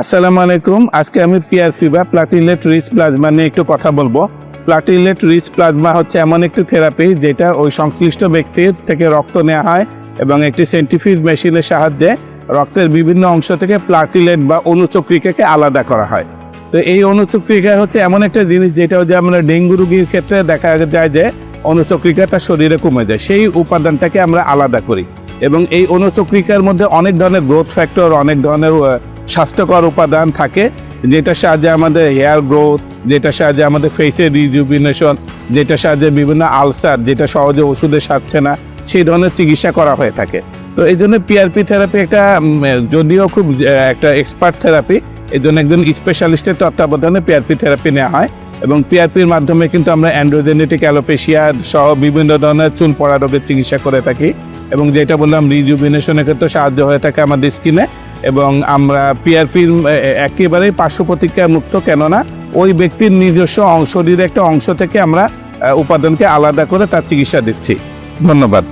আসসালামু আলাইকুম। আজকে আমি পিআরপি বা প্লাটিলেট রিচ প্লাজমা নিয়ে একটু কথা বলব। প্লাটিলেট রিচ প্লাজমা হচ্ছে এমন একটি থেরাপি যেটা ওই সংশ্লিষ্ট ব্যক্তির থেকে রক্ত নেওয়া হয় এবং একটি সেন্টিফিক মেশিনের সাহায্যে রক্তের বিভিন্ন অংশ থেকে প্লাটিলেট বা অনুচক্রিকাকে আলাদা করা হয়। তো এই অনুচক্রিকা হচ্ছে এমন একটা জিনিস যেটা হচ্ছে আমরা ডেঙ্গু রোগীর ক্ষেত্রে দেখা যায় যে অনুচক্রিকাটা শরীরে কমে যায়। সেই উপাদানটাকে আমরা আলাদা করি এবং এই অনুচক্রিকার মধ্যে অনেক ধরনের গ্রোথ ফ্যাক্টর অনেক ধরনের স্বাস্থ্যকর উপাদান থাকে যেটার সাহায্যে আমাদের হেয়ার গ্রোথ যেটার সাহায্যে আমাদের ফেসের রিজুবিনেশন যেটার সাহায্যে বিভিন্ন আলসার যেটা সহজে ওষুধে সারছে না, সেই ধরনের চিকিৎসা করা হয়ে থাকে। তো এই জন্য পিআরপি থেরাপি একটা যদিও খুব একটা এক্সপার্ট থেরাপি এই জন্য একজন স্পেশালিস্টের তত্ত্বাবধানে পিআরপি থেরাপি নেওয়া হয় এবং পিআরপির মাধ্যমে কিন্তু আমরা অ্যান্ড্রোজেনেটিক অ্যালোপেশিয়া সহ বিভিন্ন ধরনের চুল পড়া রোগের চিকিৎসা করে থাকি এবং যেটা বললাম রিজুবিনেশনের ক্ষেত্রে সাহায্য হয়ে থাকে আমাদের স্কিনে এবং আমরা পিআরপির একেবারেই পার্শ্ব প্রতিক্রিয়া মুক্ত, কেননা ওই ব্যক্তির নিজস্ব অংশ একটা অংশ থেকে আমরা উপাদানকে আলাদা করে তার চিকিৎসা দিচ্ছি। ধন্যবাদ।